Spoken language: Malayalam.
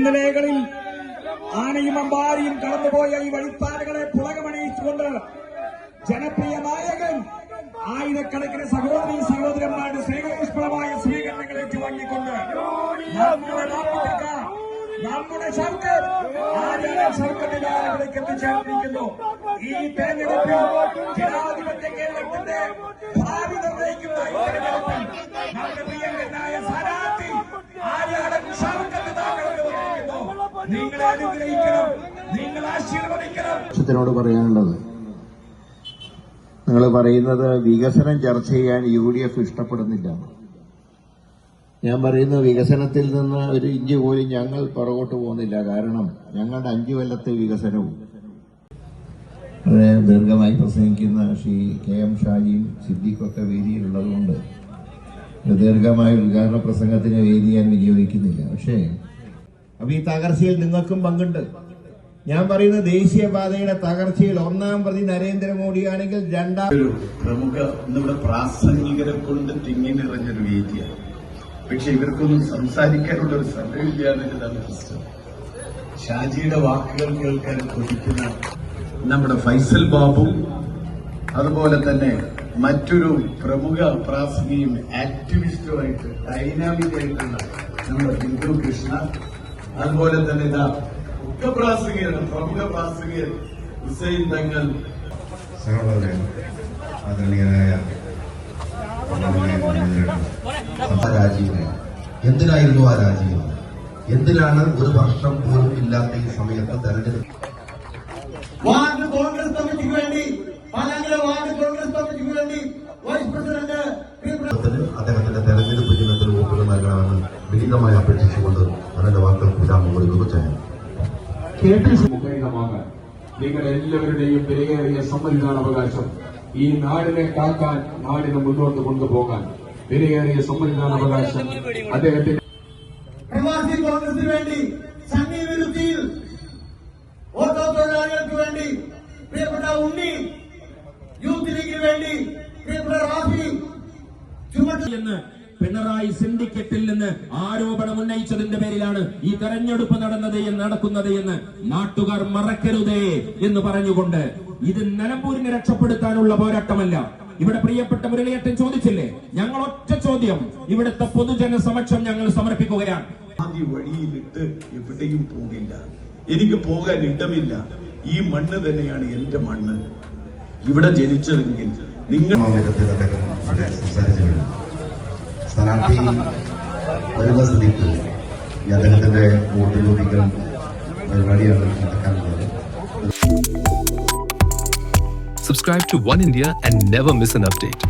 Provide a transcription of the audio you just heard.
ഇന്നലെകളിൽ ആനയും അമ്പാരിയും കടന്നുപോയ ഈ വഴിപ്പാടുകളെ പുളകമണിയിച്ചുകൊണ്ട് ജനപ്രിയ നായകൻ ആയിരക്കണക്കിന് സഹോദരി സഹോദരന്മാരുടെ സ്നേഹപുഷ്പളമായ സ്വീകരണങ്ങൾ ഏറ്റുവാങ്ങിക്കൊണ്ട് നമ്മുടെ എത്തിച്ചേർന്നിരിക്കുന്നു. ഈ തെരഞ്ഞെടുപ്പിൽ ജനാധിപത്യ കേരളത്തിന്റെ ഭാവി നിർണയിക്കുന്ന ഈ തെരഞ്ഞെടുപ്പിൽ നമ്മുടെ പ്രിയങ്കരനായ സ്ഥാനാർത്ഥി ആര്യാടൻ ഷൗക്കത്ത് താങ്കളുടെ വന്നിരിക്കുന്നു നിങ്ങളെ അനുഗ്രഹിക്കണം. പക്ഷത്തിനോട് പറയാനുള്ളത് നിങ്ങൾ പറയുന്നത് വികസനം ചർച്ച ചെയ്യാൻ യു ഡി എഫ് ഇഷ്ടപ്പെടുന്നില്ല. ഞാൻ പറയുന്ന വികസനത്തിൽ നിന്ന് ഒരു ഇഞ്ച് പോലും ഞങ്ങൾ പുറകോട്ട് പോകുന്നില്ല. കാരണം ഞങ്ങളുടെ അഞ്ചു കൊല്ലത്തെ വികസനവും. ദീർഘമായി പ്രസംഗിക്കുന്ന ശ്രീ കെ എം ഷാജിയും സിദ്ദിഖൊക്കെ വേദിയിലുള്ളതുകൊണ്ട് ദീർഘമായ ഉദ്ഘാടന പ്രസംഗത്തിന് വേദി ഞാൻ വിനിയോഗിക്കുന്നില്ല. പക്ഷേ അപ്പൊ ഈ തകർച്ചയിൽ നിങ്ങൾക്കും പങ്കുണ്ട്. ഞാൻ പറയുന്ന ദേശീയപാതയുടെ തകർച്ചയിൽ ഒന്നാം പ്രതി നരേന്ദ്രമോദിയാണെങ്കിൽ രണ്ടാം ഒരു പ്രമുഖ നമ്മുടെ പ്രാസംഗികരെ കൊണ്ട് തിങ്ങി നിറഞ്ഞൊരു വേദിയാണ്. പക്ഷെ ഇവർക്കൊന്നും സംസാരിക്കാനുള്ള ഒരു സമയമില്ല എന്നുള്ളതാണ് പ്രശ്നം. ഷാജിയുടെ വാക്കുകൾ കേൾക്കാൻ കൊതിക്കുന്ന നമ്മുടെ ഫൈസൽ ബാബു അതുപോലെ തന്നെ മറ്റൊരു പ്രമുഖ പ്രാസംഗിയും ആക്ടിവിസ്റ്റുമായിട്ട് ഡൈനാമിക് ആയിട്ടുള്ള നമ്മുടെ ബിന്ദു കൃഷ്ണ അതുപോലെ തന്നെ ഇതാ ഒക്കെ പ്രാസംഗികൻ പ്രമുഖ പ്രാസംഗികൻ ഹുസൈൻ തങ്ങൾ. ആദരണീയനായ രാജീവിനെ എന്തിനായിരുന്നു ആ രാജീവ് എന്തിനാണ് ഒരു വർഷം പോലും ഇല്ലാത്ത ഈ സമയത്ത് തെരഞ്ഞെടുപ്പ് കോൺഗ്രസ് വിനീതമായി അപേക്ഷിച്ചുകൊണ്ട് അതിന്റെ വാക്കുകൾ വിരാമം ചെയ്യാൻ മുഖരിതമാകാൻ നിങ്ങൾ എല്ലാവരുടെയും വിലയേറിയ സമ്മതിദാനാവകാശം ഈ നാടിനെ കാക്കാൻ നാടിനെ മുന്നോട്ട് കൊണ്ടുപോകാൻ വിലയേറിയ സമ്മതിദാനാവകാശം അദ്ദേഹത്തിന്റെ പ്രവാസി കോൺഗ്രസിന് വേണ്ടി സണ്ണി വിരുദ്ധിയിൽ ഓട്ടോ തൊഴിലാളികൾക്ക് വേണ്ടി പ്രിയപ്പെട്ട ഉണ്ണി യൂത്ത് ലീഗിന് വേണ്ടി പ്രിയപ്പെട്ട റാഫി ചുമട്ട് എന്ന് പിണറായി സിൻഡിക്കറ്റിൽ നിന്ന് ആരോപണം ഉന്നയിച്ചതിന്റെ പേരിലാണ് ഈ തെരഞ്ഞെടുപ്പ് നടന്നത് എന്ന് നടക്കുന്നത് എന്ന് നാട്ടുകാർ മറക്കരുതേ എന്ന് പറഞ്ഞുകൊണ്ട് ഇത് നിലമ്പൂരിനെ രക്ഷപ്പെടുത്താനുള്ള പോരാട്ടമല്ല. ഇവിടെ പ്രിയപ്പെട്ട മുരളിയേട്ടൻ ചോദിച്ചില്ലേ? ഞങ്ങൾ ഒറ്റ ചോദ്യം ഇവിടുത്തെ പൊതുജന സമക്ഷം ഞങ്ങൾ സമർപ്പിക്കുകയാണ്. ആദ്യ വഴിയിലിട്ട് എവിടെയും പോകില്ല. എനിക്ക് പോകാൻ ഇടമില്ല. ഈ മണ്ണ് തന്നെയാണ് എന്റെ മണ്ണ്. ഇവിടെ ജനിച്ചതെങ്കിൽ നിങ്ങൾ സംസാരിച്ചു സ്ഥാനാർത്ഥി വരുന്ന സ്ഥിതിക്ക് ഈ അദ്ദേഹത്തിന്റെ വോട്ട് ചോദിക്കൽ പരിപാടിയാണ് നടക്കാനുള്ളത് Subscribe to One India and never miss an update.